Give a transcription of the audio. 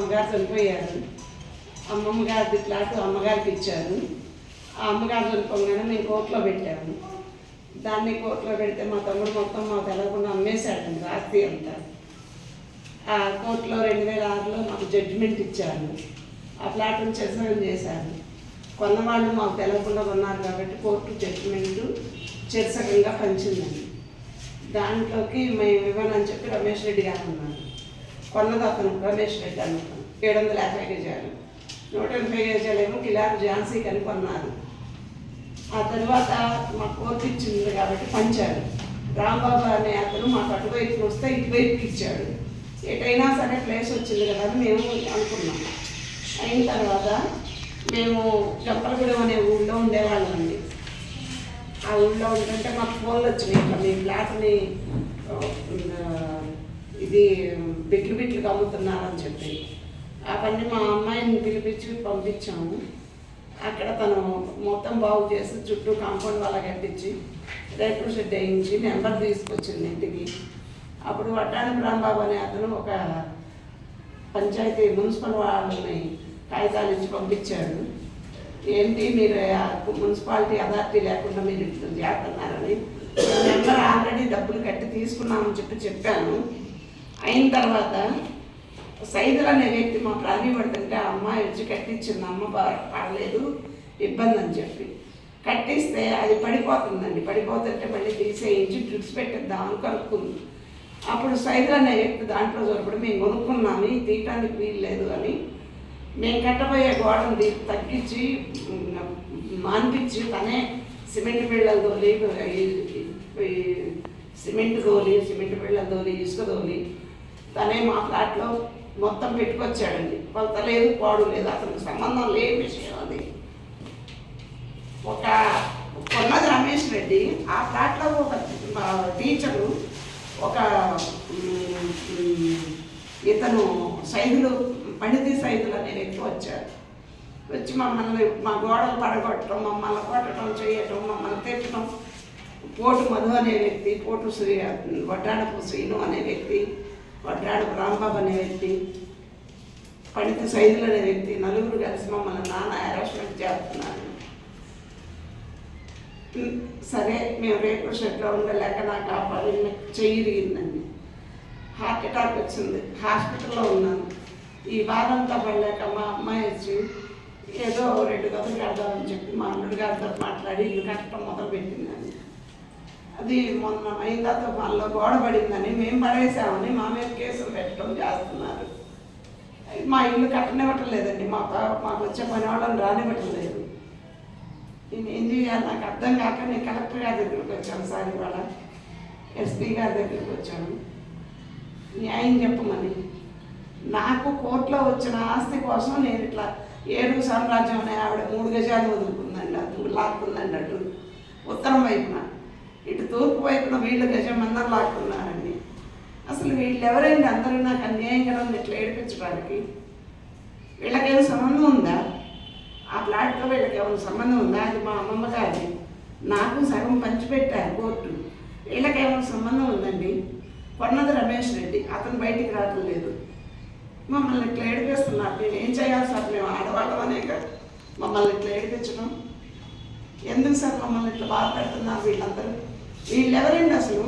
అమ్మగారు చనిపోయారు. అమ్మమ్మ గారి ప్లాట్ అమ్మగారికి ఇచ్చారు. ఆ అమ్మగారు చనిపోగానే మేము కోర్టులో పెట్టాము. దాన్ని కోర్టులో పెడితే మా తమ్ముడు మొత్తం మా తెలకుండా అమ్మేశాడండి ఆస్తి అంతా. ఆ కోర్టులో రెండు వేల ఆరులో మాకు జడ్జిమెంట్ ఇచ్చారు. ఆ ఫ్లాట్ను చెరసగం చేశారు. కొన్నవాళ్ళు మాకు తెలవకుండా కొన్నారు కాబట్టి కోర్టు జడ్జిమెంట్ చెరసగంగా పంచిందండి. దాంట్లోకి మేము ఇవ్వనని చెప్పి రమేష్ రెడ్డి గారు ఉన్నారు కొన్నది అతను రమేష్ రెడ్డి అన్నతను ఏడు వందల యాభై గజాలు. నూట ఎనభై గజాలేమో కిలారు ఝాన్సీ కని కొన్నారు. ఆ తర్వాత మా కోర్టు ఇచ్చింది కాబట్టి పంచాడు రాంబాబు అనే అతను మాకు అటువైపు వస్తే ఇటువైపు ఇచ్చాడు. ఎటైనా సరే ప్లేస్ వచ్చింది కదా అని మేము అనుకున్నాం. అయిన తర్వాత మేము జంపలగూడెం అనే ఊళ్ళో ఉండేవాళ్ళం అండి. ఆ ఊళ్ళో ఉంటుంటే మాకు ఫోన్లు వచ్చినాయి. ఇట్లా మీ ఫ్లాట్ని ఇది బిట్లు బిట్లు అమ్ముతున్నారని చెప్పి. ఆ పని మా అమ్మాయిని పిలిపించి పంపించాము. అక్కడ తను మొత్తం బాగు చేసి చుట్టూ కాంపౌండ్ వాళ్ళ కట్టించి రేకుల షెడ్ వేయించి నెంబర్ తీసుకొచ్చింది ఇంటికి. అప్పుడు వడ్డాని రాంబాబు అనే అతను ఒక పంచాయతీ మున్సిపల్ వాళ్ళని కాగితాలు ఇచ్చి పంపించాడు. ఏంటి మీరు మున్సిపాలిటీ అథారిటీ లేకుండా మీరు ఇట్లా చేస్తున్నారని నెంబర్ ఆల్రెడీ డబ్బులు కట్టి తీసుకున్నామని చెప్పి చెప్పాను. అయిన తర్వాత సైదులు అనే వ్యక్తి మా ప్రాణి పడుతుంటే ఆ అమ్మాయి కట్టించింది అమ్మ పడలేదు ఇబ్బంది అని చెప్పి. కట్టిస్తే అది పడిపోతుందండి. పడిపోతుంటే మళ్ళీ తీసేయించి డ్రిప్స్ పెట్టిద్దామని కనుక్కుంది. అప్పుడు సైదులు అనే వ్యక్తి దాంట్లో చూడబడి మేము కొనుక్కున్నాము తీయటానికి వీలు లేదు అని మేము కట్టబోయే గోడని తగ్గించి మాన్పించి తనే సిమెంట్ బిళ్ళలు తోలి సిమెంట్ తోలి సిమెంట్ బిళ్ళలు తోలి ఇసుక తోలి తనే మా ఫ్లాట్లో మొత్తం పెట్టుకొచ్చాడండి. కొలత లేదు పాడు లేదు అతనికి సంబంధం లేని విషయం అది. ఒక కొన్నది రమేష్ రెడ్డి ఆ ఫ్లాట్లో ఒక టీచరు ఒక ఇతను సైదులు పండితి సైదులు అనే వ్యక్తి వచ్చారు. వచ్చి మమ్మల్ని మా గోడలు పడగొట్టడం మమ్మల్ని కొట్టడం చేయటం మమ్మల్ని తిట్టడం. పోటు మధు అనే వ్యక్తి పోటు శ్రీ వడ్డాడపు శ్రీను అనే వ్యక్తి వడ్డాడపు రాంబాబు అనే వ్యక్తి పండిత సైదులు అనే వ్యక్తి నలుగురు కలిసి మమ్మల్ని నాన్న హెరాస్మెంట్ చేస్తున్నారు. సరే మేము రేపు షెడ్లో ఉండలేక నాకు ఆ పని చెయ్యి హార్ట్ అటాక్ వచ్చింది. హాస్పిటల్లో ఉన్నాను. ఈ వారంతా పడలేక మా అమ్మాయి వచ్చి ఏదో రెండు గదులు కడదామని చెప్పి మా అల్లుడు గారితో మాట్లాడి ఇల్లు కట్టడం మొదలు అది మొన్న మహిందా మనలో గోడ పడిందని మేము పడేసామని మా మీద కేసులు పెట్టడం చేస్తున్నారు. మా ఇల్లు కట్టనివ్వటలేదండి. మా మాకు వచ్చే పని వాళ్ళని రానివ్వటలేదు. నేను ఏం చేయాలి? నాకు అర్థం కాక నేను కలెక్టర్ గారి దగ్గరికి వచ్చాను సార్ ఇవాళ. ఎస్పీ గారి దగ్గరికి వచ్చాను. న్యాయం చెప్పమని. నాకు కోర్టులో వచ్చిన ఆస్తి కోసం నేను ఇట్లా ఏడుగు సామ్రాజ్యం అనే ఆవిడ మూడు గజాలు వదులుకుందండి అది లాక్కుందండి అటు. ఉత్తరం వైపున. ఇటు తూర్పు వైపున వీళ్ళు గజం లాక్కున్నారండి. అసలు వీళ్ళు ఎవరైంది అందరూ నాకు అన్యాయం కదా ఇట్లా ఏడిపించడానికి వీళ్ళకేమైనా సంబంధం ఉందా? ఆ ప్లాట్తో వీళ్ళకి ఏమైనా సంబంధం ఉందా? అది మా అమ్మమ్మ గారి నాకు సగం పంచిపెట్టారు కోర్టు. వీళ్ళకేమైనా సంబంధం ఉందండి? కొన్నది రమేష్ రెడ్డి. అతను బయటికి రావటం లేదు. మమ్మల్ని ఇట్లా ఏడిపిస్తున్నారు. నేను ఏం చేయాలి సార్? మేము ఆడవాళ్ళం అనేక మమ్మల్ని ఇట్లా ఏడిపించడం. ఎందుకు సార్ మమ్మల్ని ఇట్లా బాధ పెడుతున్నారు వీళ్ళందరూ? వీళ్ళెవరండి అసలు?